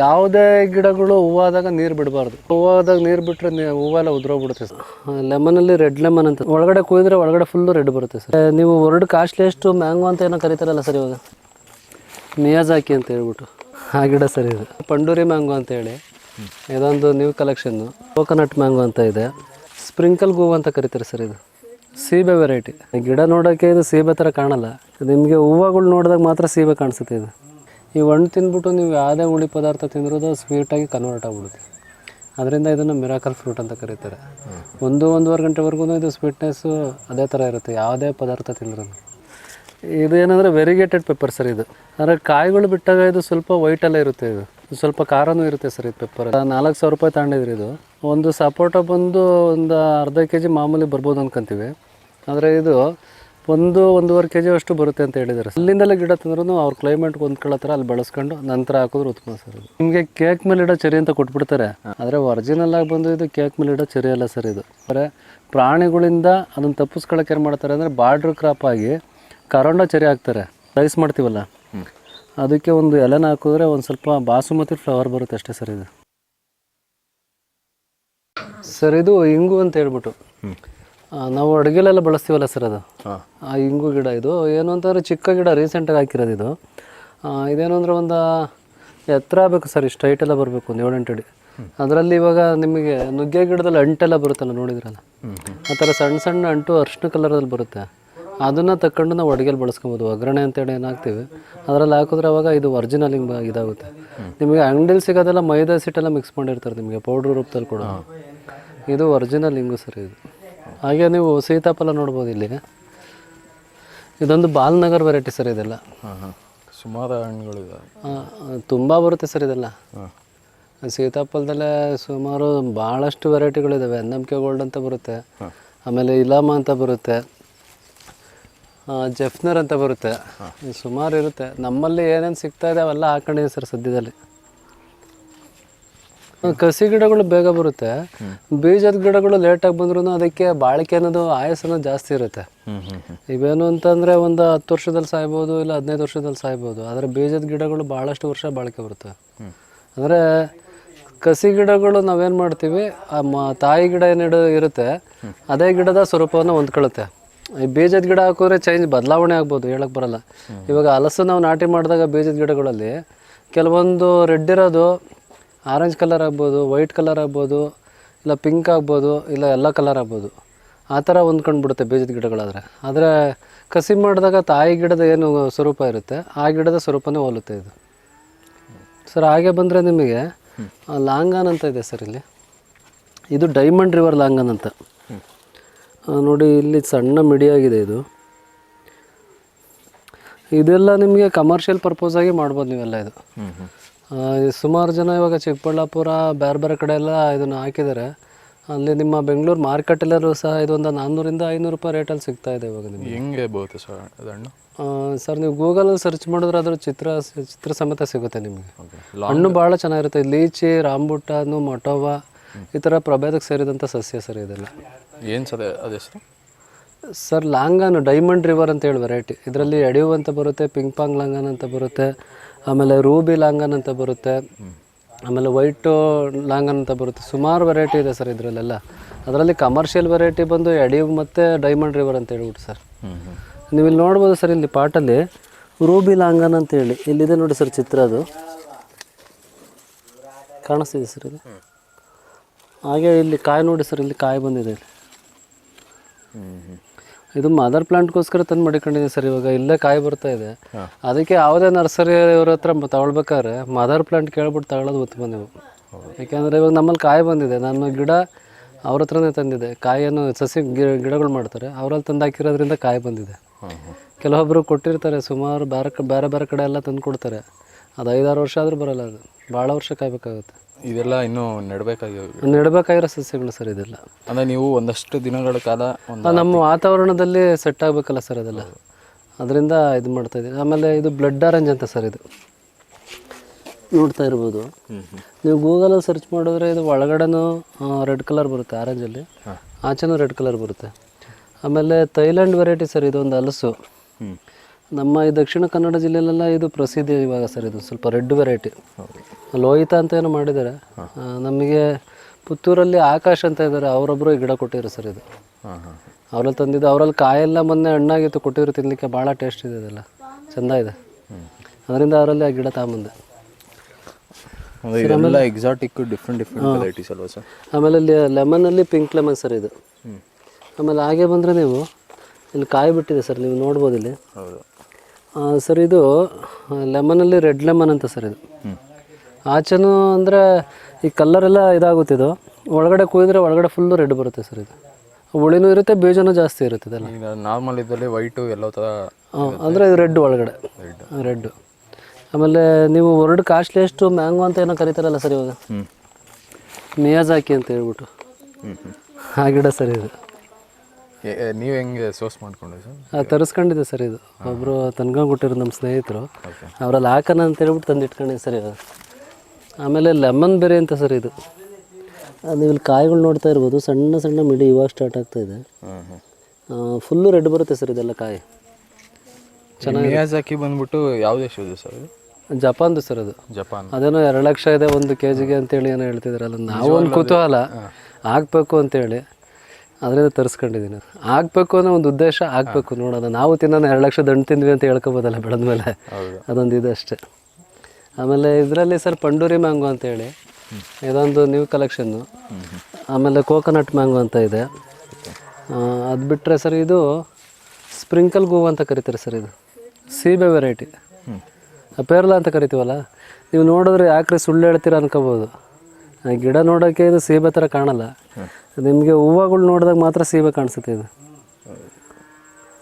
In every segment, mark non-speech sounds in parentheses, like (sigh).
ಯಾವುದೇ ಗಿಡಗಳು ಹೂವಾದಾಗ ನೀರು ಬಿಡಬಾರ್ದು. ಹೂವಾದಾಗ ನೀರು ಬಿಟ್ಟರೆ ಹೂವೆಲ್ಲ ಉದ್ರೋಗ್ಬಿಡುತ್ತೆ ಸರ್. ಲೆಮನಲ್ಲಿ ರೆಡ್ ಲೆಮನ್ ಅಂತ. ಒಳಗಡೆ ಕುಯ್ದ್ರೆ ಒಳಗಡೆ ಫುಲ್ಲು ರೆಡ್ ಬರುತ್ತೆ ಸರ್. ನೀವು ವರ್ಡ್ ಕಾಸ್ಟ್ಲಿಯಷ್ಟು ಮ್ಯಾಂಗೋ ಅಂತ ಏನೋ ಕರೀತಾರಲ್ಲ ಸರ್ ಇವಾಗ. ಮಿಯಾಜಾಕಿ ಅಂತ ಹೇಳ್ಬಿಟ್ಟು. ಆ ಗಿಡ ಸರಿ ಇದು. ಪಂಡೂರಿ ಮ್ಯಾಂಗೋ ಅಂತ ಹೇಳಿ. ಇದೊಂದು ನ್ಯೂ ಕಲೆಕ್ಷನ್ನು ಕೋಕೋನಟ್ ಮ್ಯಾಂಗೋ ಅಂತ ಇದೆ. ಸ್ಪ್ರಿಂಕಲ್ ಹೂವು ಅಂತ ಕರಿತಾರೆ ಸರ್ ಇದು. ಸೀಬೆ ವೆರೈಟಿ ಗಿಡ ನೋಡೋಕ್ಕೆ ಇದು ಸೀಬೆ ಥರ ಕಾಣಲ್ಲ. ನಿಮಗೆ ಹೂವುಗಳು ನೋಡಿದಾಗ ಮಾತ್ರ ಸೀಬೆ ಕಾಣಿಸುತ್ತೆ ಇದು. ಈ ಹಣ್ಣು ತಿಂದ್ಬಿಟ್ಟು ನೀವು ಯಾವುದೇ ಹುಳಿ ಪದಾರ್ಥ ತಿಂದಿರೋದು ಸ್ವೀಟಾಗಿ ಕನ್ವರ್ಟ್ ಆಗಿಬಿಡುತ್ತೆ. ಅದರಿಂದ ಇದನ್ನು ಮಿರಾಕಲ್ ಫ್ರೂಟ್ ಅಂತ ಕರೀತಾರೆ. ಒಂದು, ಒಂದೂವರೆ ಗಂಟೆವರೆಗೂ ಇದು ಸ್ವೀಟ್ನೆಸ್ಸು ಅದೇ ಥರ ಇರುತ್ತೆ, ಯಾವುದೇ ಪದಾರ್ಥ ತಿಂದ್ರೂ. ಇದು ಏನಂದರೆ ವೆರಿಗೇಟೆಡ್ ಪೆಪ್ಪರ್ ಸರ್ ಇದು. ಅಂದರೆ ಕಾಯಿಗಳು ಬಿಟ್ಟಾಗ ಇದು ಸ್ವಲ್ಪ ವೈಟಲ್ಲೇ ಇರುತ್ತೆ ಇದು. ಸ್ವಲ್ಪ ಖಾರನೂ ಇರುತ್ತೆ ಸರ್ ಇದು ಪೆಪ್ಪರ್ ನಾಲ್ಕು ಸಾವಿರ ರೂಪಾಯಿ ತಗೊಂಡಿದ್ರಿ ಇದು. ಒಂದು ಸಪೋಟ ಬಂದು ಒಂದು ಅರ್ಧ ಕೆ ಜಿ ಮಾಮೂಲಿ ಬರ್ಬೋದು ಅಂದ್ಕೊಂತೀವಿ ಆದರೆ ಇದು ಒಂದು ಒಂದೂವರೆ ಕೆ ಜಿ ಅಷ್ಟು ಬರುತ್ತೆ ಅಂತ ಹೇಳಿದ್ದಾರೆ ಅಲ್ಲಿಂದಲೇ ಗಿಡ ತಂದ್ರೂ ಅವ್ರ ಕ್ಲೈಮೇಟ್ಗೆ ಹೊಂದ್ಕೊಳ್ಳೋ ಥರ ಅಲ್ಲಿ ಬೆಳೆಸ್ಕೊಂಡು ನಂತರ ಹಾಕಿದ್ರೆ ಉತ್ತಮ ಸರ್ ಇದು ನಿಮಗೆ ಕೇಕ್ ಮೇಲೆ ಇಡೋ ಚೆರಿ ಅಂತ ಕೊಟ್ಬಿಡ್ತಾರೆ. ಆದರೆ ಒರಿಜಿನಲ್ ಆಗಿ ಬಂದು ಇದು ಕೇಕ್ ಮೇಲೆ ಇಡೋ ಚೆರಿ ಅಲ್ಲ ಸರ್ ಇದು. ಅಂದರೆ ಪ್ರಾಣಿಗಳಿಂದ ಅದನ್ನು ತಪ್ಪಿಸ್ಕೊಳಕ್ಕೆ ಏನು ಮಾಡ್ತಾರೆ ಅಂದರೆ ಬಾರ್ಡ್ರ್ ಕ್ರಾಪ್ ಆಗಿ ಕರೋಂಡ ಚೆರಿ ಹಾಕ್ತಾರೆ. ರೈಸ್ ಮಾಡ್ತೀವಲ್ಲ? ಅದಕ್ಕೆ ಒಂದು ಎಲೆನ ಹಾಕಿದ್ರೆ ಒಂದು ಸ್ವಲ್ಪ ಬಾಸುಮತಿ ಫ್ಲವರ್ ಬರುತ್ತೆ ಅಷ್ಟೇ ಸರ್ ಇದು. ಸರ್ ಇದು ಇಂಗು ಅಂತ ಹೇಳ್ಬಿಟ್ಟು. ನಾವು ಅಡುಗೆಲೆಲ್ಲ ಬಳಸ್ತೀವಲ್ಲ ಸರ್ ಅದು? ಆ ಇಂಗು ಗಿಡ ಇದು. ಏನು ಅಂತಂದರೆ ಚಿಕ್ಕ ಗಿಡ ರೀಸೆಂಟಾಗಿ ಹಾಕಿರೋದು ಇದು. ಇದೇನು ಅಂದರೆ ಒಂದು ಎತ್ತರ ಆಗಬೇಕು ಸರ್ ಇಷ್ಟು ಹೈಟ್ ಎಲ್ಲ ಬರಬೇಕು ಒಂದು ಏಳೆಂಟು ಅಡಿ. ಅದರಲ್ಲಿ ಇವಾಗ ನಿಮಗೆ ನುಗ್ಗೆ ಗಿಡದಲ್ಲಿ ಅಂಟೆಲ್ಲ ಬರುತ್ತಲ್ಲ ನೋಡಿದ್ರಲ್ಲ? ಆ ಥರ ಸಣ್ಣ ಸಣ್ಣ ಅಂಟು ಅರ್ಶಿನ ಕಲರಲ್ಲಿ ಬರುತ್ತೆ. ಅದನ್ನು ತಕ್ಕೊಂಡು ನಾವು ಅಡುಗೆಲಿ ಬಳಸ್ಕೊಬೋದು. ಒಗ್ಗರಣೆ ಅಂತೇಳಿ ಏನು ಹಾಕ್ತೀವಿ ಅದರಲ್ಲಿ ಹಾಕಿದ್ರೆ ಅವಾಗ ಇದು ಒರಿಜಿನಲ್ ಹಿಂಗೆ ಇದಾಗುತ್ತೆ. ನಿಮಗೆ ಅಂಗಡಿಲಿ ಸಿಗೋದೆಲ್ಲ ಮೈದಾ ಸಿಟ್ಟೆಲ್ಲ ಮಿಕ್ಸ್ ಮಾಡಿರ್ತಾರೆ ನಿಮಗೆ ಪೌಡ್ರ್ ರೂಪದಲ್ಲಿ ಕೂಡ ಇದು ಒರಿಜಿನಲ್ ಹಿಂಗು ಸರ್ ಇದು. ಹಾಗೆ ನೀವು ಸೀತಾಫಲ ನೋಡ್ಬೋದು ಇಲ್ಲಿ ಇದೊಂದು ಬಾಲ್ನಗರ್ ವೆರೈಟಿ ಸರ್ ಇದೆಲ್ಲ. ಸುಮಾರು ಹಣ್ಣುಗಳು ತುಂಬ ಬರುತ್ತೆ ಸರ್ ಇದೆಲ್ಲ. ಸೀತಾಫಲದಲ್ಲೇ ಸುಮಾರು ಭಾಳಷ್ಟು ವೆರೈಟಿಗಳಿದ್ದಾವೆ ನಂಬಿಕೆ ಗೋಲ್ಡ್ ಅಂತ ಬರುತ್ತೆ. ಆಮೇಲೆ ಇಲಾಮ ಅಂತ ಬರುತ್ತೆ. ಜೆಫ್ನರ್ ಅಂತ ಬರುತ್ತೆ. ಸುಮಾರು ಇರುತ್ತೆ. ನಮ್ಮಲ್ಲಿ ಏನೇನು ಸಿಗ್ತಾ ಇದೆ ಅವೆಲ್ಲ ಹಾಕೊಂಡಿದೆ ಸರ್ ಸದ್ಯದಲ್ಲಿ. ಕಸಿ ಗಿಡಗಳು ಬೇಗ ಬರುತ್ತೆ. ಬೀಜದ ಗಿಡಗಳು ಲೇಟಾಗಿ ಬಂದ್ರೂ ಅದಕ್ಕೆ ಬಾಳಿಕೆ ಅನ್ನೋದು ಆಯಸ್ಸನ್ನು ಜಾಸ್ತಿ ಇರುತ್ತೆ. ಇವೇನು ಅಂತಂದರೆ ಒಂದು ಹತ್ತು ವರ್ಷದಲ್ಲಿ ಸಾಯ್ಬೋದು ಇಲ್ಲ ಹದಿನೈದು ವರ್ಷದಲ್ಲಿ ಸಾಯ್ಬೋದು. ಆದರೆ ಬೀಜದ ಗಿಡಗಳು ಭಾಳಷ್ಟು ವರ್ಷ ಬಾಳಿಕೆ ಬರುತ್ತೆ. ಅಂದರೆ ಕಸಿ ಗಿಡಗಳು ನಾವೇನು ಮಾಡ್ತೀವಿ ಆ ಮ ತಾಯಿ ಗಿಡ ಏನಿಡ ಇರುತ್ತೆ. ಅದೇ ಗಿಡದ ಸ್ವರೂಪವನ್ನು ಹೊಂದ್ಕೊಳ್ಳುತ್ತೆ ಈ ಬೀಜದ ಗಿಡ ಹಾಕಿದ್ರೆ ಚೇಂಜ್ ಬದಲಾವಣೆ ಆಗ್ಬೋದು ಹೇಳಕ್ಕೆ ಬರಲ್ಲ. ಇವಾಗ ಹಲಸು ನಾವು ನಾಟಿ ಮಾಡಿದಾಗ ಬೀಜದ ಗಿಡಗಳಲ್ಲಿ ಕೆಲವೊಂದು ರೆಡ್ ಇರೋದು ಆರೆಂಜ್ ಕಲರ್ ಆಗ್ಬೋದು, ವೈಟ್ ಕಲರ್ ಆಗ್ಬೋದು, ಇಲ್ಲ ಪಿಂಕ್ ಆಗ್ಬೋದು, ಇಲ್ಲ ಎಲ್ಲ ಕಲರ್ ಆಗ್ಬೋದು. ಆ ಥರ ಹೊಂದ್ಕೊಂಡ್ಬಿಡುತ್ತೆ ಬೀಜದ ಗಿಡಗಳಾದರೆ. ಆದರೆ ಕಸಿ ಮಾಡಿದಾಗ ತಾಯಿ ಗಿಡದ ಏನು ಸ್ವರೂಪ ಇರುತ್ತೆ, ಆ ಗಿಡದ ಸ್ವರೂಪನೇ ಹೋಲುತ್ತೆ ಇದು. ಸರ್, ಹಾಗೆ ಬಂದರೆ ನಿಮಗೆ ಲಾಂಗಾನ್ ಅಂತ ಇದೆ ಸರ್ ಇಲ್ಲಿ. ಇದು ಡೈಮಂಡ್ ರಿವರ್ ಲಾಂಗನ್ ಅಂತ. ನೋಡಿ, ಇಲ್ಲಿ ಸಣ್ಣ ಮಿಡಿಯಾಗಿದೆ ಇದು. ಇದೆಲ್ಲ ನಿಮಗೆ ಕಮರ್ಷಿಯಲ್ ಪರ್ಪೋಸಾಗಿ ಮಾಡ್ಬೋದು ನೀವೆಲ್ಲ ಇದು. ಸುಮಾರು ಜನ ಇವಾಗ ಚಿಕ್ಕಬಳ್ಳಾಪುರ ಬೇರೆ ಬೇರೆ ಕಡೆ ಎಲ್ಲ ಇದನ್ನು ಹಾಕಿದ್ದಾರೆ. ಅಲ್ಲಿ ನಿಮ್ಮ ಬೆಂಗಳೂರು ಮಾರ್ಕೆಟಲ್ಲೂ ಸಹ ಇದೊಂದು ನಾನ್ನೂರಿಂದ ಐನೂರು ರೂಪಾಯಿ ರೇಟಲ್ಲಿ ಸಿಗ್ತಾ ಇದೆ ಇವಾಗ ನಿಮಗೆ. ಹೆಂಗೆ ಬರುತ್ತೆ ಸರ್ ಹಣ್ಣು ಸರ್ ನೀವು ಗೂಗಲಲ್ಲಿ ಸರ್ಚ್ ಮಾಡಿದ್ರೆ ಅದರ ಚಿತ್ರ ಚಿತ್ರ ಸಮೇತ ಸಿಗುತ್ತೆ ನಿಮಗೆ. ಹಣ್ಣು ಭಾಳ ಚೆನ್ನಾಗಿರುತ್ತೆ. ಲೀಚಿ ರಾಂಬುಟಾನು ಮೊಟೋವಾ ಈ ಥರ ಪ್ರಭೇದಕ್ಕೆ ಸೇರಿದಂಥ ಸಸ್ಯ ಸರ್ ಇದೆಲ್ಲ. ಏನು ಸರ್ ಅದು ಸರ್ ಸರ್ ಲಾಂಗಾನು ಡೈಮಂಡ್ ರಿವರ್ ಅಂತ ಹೇಳಿ ವೆರೈಟಿ ಇದರಲ್ಲಿ ಎಡಿಯು ಅಂತ ಬರುತ್ತೆ ಪಿಂಗ್ ಪಾಂಗ್ ಲಾಂಗನ್ ಅಂತ ಬರುತ್ತೆ. ಆಮೇಲೆ ರೂಬಿ ಲಾಂಗನ್ ಅಂತ ಬರುತ್ತೆ. ಆಮೇಲೆ ವೈಟು ಲಾಂಗನ್ ಅಂತ ಬರುತ್ತೆ. ಸುಮಾರು ವೆರೈಟಿ ಇದೆ ಸರ್ ಇದರಲ್ಲೆಲ್ಲ. ಅದರಲ್ಲಿ ಕಮರ್ಷಿಯಲ್ ವೆರೈಟಿ ಬಂದು ಎಡಿವ್ ಮತ್ತು ಡೈಮಂಡ್ ರಿವರ್ ಅಂತ ಹೇಳ್ಬಿಟ್ಟು ಸರ್. ನೀವು ಇಲ್ಲಿ ನೋಡ್ಬೋದು ಸರ್ ಇಲ್ಲಿ ಪಾಟಲ್ಲಿ ರೂಬಿ ಲಾಂಗನ್ ಅಂತ ಹೇಳಿ. ಇಲ್ಲಿದೆ ನೋಡಿ ಸರ್ ಚಿತ್ರ ಅದು. ಕಾಣಿಸ್ತಿದೆ ಸರ್ ಇದು? ಹಾಗೆ ಇಲ್ಲಿ ಕಾಯಿ ನೋಡಿ ಸರ್, ಇಲ್ಲಿ ಕಾಯಿ ಬಂದಿದೆ ಇಲ್ಲಿ. ಇದು ಮದರ್ ಪ್ಲಾಂಟ್ಗೋಸ್ಕರ ತಂದು ಮಡಿಕೊಂಡಿದ್ದೀನಿ ಸರ್ ಇವಾಗ. ಇಲ್ಲೇ ಕಾಯಿ ಬರ್ತಾ ಇದೆ. ಅದಕ್ಕೆ ಯಾವುದೇ ನರ್ಸರಿ ಇವ್ರ ಹತ್ರ ತಗೊಳ್ಬೇಕಾದ್ರೆ ಮದರ್ ಪ್ಲಾಂಟ್ ಕೇಳ್ಬಿಟ್ಟು ತಗೊಳ್ಳೋದು ಉತ್ತಮ ನೀವು. ಯಾಕೆಂದರೆ ಇವಾಗ ನಮ್ಮಲ್ಲಿ ಕಾಯಿ ಬಂದಿದೆ. ನನ್ನ ಗಿಡ ಅವ್ರ ಹತ್ರನೇ ತಂದಿದೆ. ಕಾಯಿಯನ್ನು ಸಸಿ ಗಿಡಗಳು ಮಾಡ್ತಾರೆ. ಅವರಲ್ಲಿ ತಂದು ಹಾಕಿರೋದ್ರಿಂದ ಕಾಯಿ ಬಂದಿದೆ. ಕೆಲವೊಬ್ಬರು ಕೊಟ್ಟಿರ್ತಾರೆ. ಸುಮಾರು ಬೇರೆ ಬೇರೆ ಬೇರೆ ಕಡೆ ಎಲ್ಲ ತಂದು ಕೊಡ್ತಾರೆ ಅದು ಐದಾರು ವರ್ಷ ಆದರೂ ಬರಲ್ಲ ಅದು. ಭಾಳ ವರ್ಷ ಕಾಯ್ಬೇಕಾಗುತ್ತೆ. ಇದೆಲ್ಲ ಇನ್ನೂ ನೆಡಬೇಕಾಗಿ ನೆಡಬೇಕಾಗಿರೋ ಸಸ್ಯಗಳು ಸರ್ ಇದೆಲ್ಲ. ಅಂದರೆ ನೀವು ಒಂದಷ್ಟು ದಿನಗಳ ಕಾಲ ಒಂದು ನಮ್ಮ ವಾತಾವರಣದಲ್ಲಿ ಸೆಟ್ ಆಗಬೇಕಲ್ಲ ಸರ್ ಅದೆಲ್ಲ. ಅದರಿಂದ ಇದು ಮಾಡ್ತಾ ಇದ್ದೀವಿ. ಆಮೇಲೆ ಇದು ಬ್ಲಡ್ ಆರೆಂಜ್ ಅಂತ ಸರ್ ಇದು. ನೋಡ್ತಾ ಇರ್ಬೋದು. ನೀವು ಗೂಗಲಲ್ಲಿ ಸರ್ಚ್ ಮಾಡಿದ್ರೆ ಇದು ಒಳಗಡೆನೂ ರೆಡ್ ಕಲರ್ ಬರುತ್ತೆ ಆರೆಂಜಲ್ಲಿ ಆಚೆನೂ ರೆಡ್ ಕಲರ್ ಬರುತ್ತೆ. ಆಮೇಲೆ ಥೈಲ್ಯಾಂಡ್ ವೆರೈಟಿ ಸರ್ ಇದೊಂದು ಹಲಸು. ಹ್ಞೂ ನಮ್ಮ ಈ ದಕ್ಷಿಣ ಕನ್ನಡ ಜಿಲ್ಲೆಯಲ್ಲೆಲ್ಲ ಇದು ಪ್ರಸಿದ್ಧಿ ಇವಾಗ ಸರ್ ಇದು ಸ್ವಲ್ಪ ರೆಡ್ ವೆರೈಟಿ. ಲೋಹಿತ ಅಂತ ಏನೋ ಮಾಡಿದ್ದಾರೆ. ನಮಗೆ ಪುತ್ತೂರಲ್ಲಿ ಆಕಾಶ್ ಅಂತ ಇದ್ದಾರೆ. ಅವರೊಬ್ಬರು ಈ ಗಿಡ ಕೊಟ್ಟಿರು ಸರ್ ಇದು. ಅವರಲ್ಲಿ ತಂದಿದ್ದು ಅವರಲ್ಲಿ ಕಾಯೆಲ್ಲ ಮೊನ್ನೆ ಹಣ್ಣಾಗಿತ್ತು ಕೊಟ್ಟಿರು ತಿನ್ನಲಿಕ್ಕೆ ಭಾಳ ಟೇಸ್ಟ್ ಇದೆ ಇದೆಲ್ಲ. ಚೆಂದ ಇದೆ. ಅದರಿಂದ ಅವರಲ್ಲಿ ಆ ಗಿಡ ತಗೊಂಬಂದೆ. ಎಕ್ಸಾಟಿಕ್ ಡಿಫ್ರೆಂಟ್ ಡಿಫ್ರೆಂಟ್ ವೆರೈಟೀಸ್ ಅಲ್ವಾ ಸರ್? ಆಮೇಲೆ ಲೆಮನಲ್ಲಿ ಪಿಂಕ್ ಲೆಮನ್ ಸರ್ ಇದು. ಆಮೇಲೆ ಹಾಗೆ ಬಂದರೆ ನೀವು ಇಲ್ಲಿ ಕಾಯಿ ಬಿಟ್ಟಿದೆ ಸರ್ ನೀವು ನೋಡ್ಬೋದು ಇಲ್ಲಿ. ಹೌದು. ಸರ್ ಇದು ಲೆಮನಲ್ಲಿ ರೆಡ್ ಲೆಮನ್ ಅಂತ ಸರ್ ಇದು. ಆಚೆನೂ ಅಂದರೆ ಈ ಕಲ್ಲರ್ ಎಲ್ಲ ಇದಾಗುತ್ತಿದ್ದು ಒಳಗಡೆ ಕುಯ್ದ್ರೆ ಒಳಗಡೆ ಫುಲ್ಲು ರೆಡ್ ಬರುತ್ತೆ ಸರ್ ಇದು. ಹುಳಿನೂ ಇರುತ್ತೆ ಬೀಜನೂ ಜಾಸ್ತಿ ಇರುತ್ತೆ ಇದೆಲ್ಲ. ನಾರ್ಮಲ್ ಇದರಲ್ಲಿ ವೈಟು ಎಲ್ಲೋ ಥರ ಅಂದರೆ ಇದು ರೆಡ್ ಒಳಗಡೆ. ರೆಡ್ ಆಮೇಲೆ ನೀವು ವರ್ಡ್ ಎಷ್ಟು ಮ್ಯಾಂಗೋ ಅಂತ ಏನೋ ಕರೀತಾರಲ್ಲ ಸರ್ ಇವಾಗ? ಹ್ಞೂ ಮಿಯಾಜಾಕಿ ಅಂತ ಹೇಳ್ಬಿಟ್ಟು. ಆ ಗಿಡ ಸರ್ ಇದು. ನೀವು ಹೆಂಗೆ ಸೋರ್ಸ್ ಮಾಡ್ಕೊಂಡ್ರಿ ಸರ್? ತರಿಸ್ಕೊಂಡಿದ್ದೆ ಸರ್ ಇದು. ಒಬ್ಬರು ತನ್ಕೊಂಡ್ಬಿಟ್ಟಿರೋ ನಮ್ಮ ಸ್ನೇಹಿತರು. ಅವರಲ್ಲಿ ಹಾಕೋಣ ಅಂತ ಹೇಳ್ಬಿಟ್ಟು ತಂದು ಇಟ್ಕೊಂಡಿದ್ದೆ ಸರ್ ಇದು. ಆಮೇಲೆ ಲೆಮನ್ ಬೇರೆ ಅಂತ ಸರ್ ಇದು. ನೀವು ಇಲ್ಲಿ ಕಾಯಿಗಳು ನೋಡ್ತಾ ಇರ್ಬೋದು. ಸಣ್ಣ ಸಣ್ಣ ಮಿಡಿ ಇವಾಗ ಸ್ಟಾರ್ಟ್ ಆಗ್ತಾ ಇದೆ. ಫುಲ್ಲು ರೆಡ್ ಬರುತ್ತೆ ಸರ್ ಇದೆಲ್ಲ ಕಾಯಿ. ಚೆನ್ನಾಗಿ ಬಂದ್ಬಿಟ್ಟು ಯಾವ ದೇಶದ್ದು ಸರ್ ಜಪಾನ್ದು ಸರ್ ಅದು. ಜಪಾನ್. ಅದೇನೋ ಎರಡು ಲಕ್ಷ ಇದೆ ಒಂದು ಕೆ ಜಿಗೆ ಅಂತೇಳಿ ಏನೋ ಹೇಳ್ತಿದ್ರಲ್ಲ ನಾವು ಒಂದು ಕುತೂಹಲ ಆಗಬೇಕು ಅಂತೇಳಿ. ಅದರಿಂದ ತರಿಸ್ಕೊಂಡಿದ್ದೀನಿ. ಆಗಬೇಕು ಅನ್ನೋ ಒಂದು ಉದ್ದೇಶ ಆಗಬೇಕು ನೋಡೋಣ. ನಾವು ತಿನ್ನೋಣ ಎರಡು ಲಕ್ಷ ದಂಡು ತಿಂದ್ವಿ ಅಂತ ಹೇಳ್ಕೊಬೋದಲ್ಲ ಬೆಳೆದ ಮೇಲೆ. ಅದೊಂದು ಇದು ಅಷ್ಟೇ. ಆಮೇಲೆ ಇದರಲ್ಲಿ ಸರ್ ಪಂಡೂರಿ ಮ್ಯಾಂಗೋ ಅಂತೇಳಿ. ಇದೊಂದು ನ್ಯೂ ಕಲೆಕ್ಷನ್ನು ಆಮೇಲೆ ಕೋಕೋನಟ್ ಮ್ಯಾಂಗೋ ಅಂತ ಇದೆ. ಅದು ಬಿಟ್ಟರೆ ಸರ್ ಇದು ಸ್ಪ್ರಿಂಕಲ್ ಗೋವಾ ಅಂತ ಕರಿತಾರೆ ಸರ್ ಇದು. ಸೀಬೆ ವೆರೈಟಿ ಪೇರ್ಲ ಅಂತ ಕರಿತೀವಲ್ಲ? ನೀವು ನೋಡಿದ್ರೆ ಯಾಕ್ರೆ ಸುಳ್ಳು ಹೇಳ್ತೀರ ಅನ್ಕೋಬೋದು. ಗಿಡ ನೋಡೋಕ್ಕೆ ಇದು ಸೀಬೆ ಥರ ಕಾಣಲ್ಲ. ನಿಮಗೆ ಹೂವುಗಳು ನೋಡಿದಾಗ ಮಾತ್ರ ಸೀಬೆ ಕಾಣಿಸುತ್ತೆ ಇದು.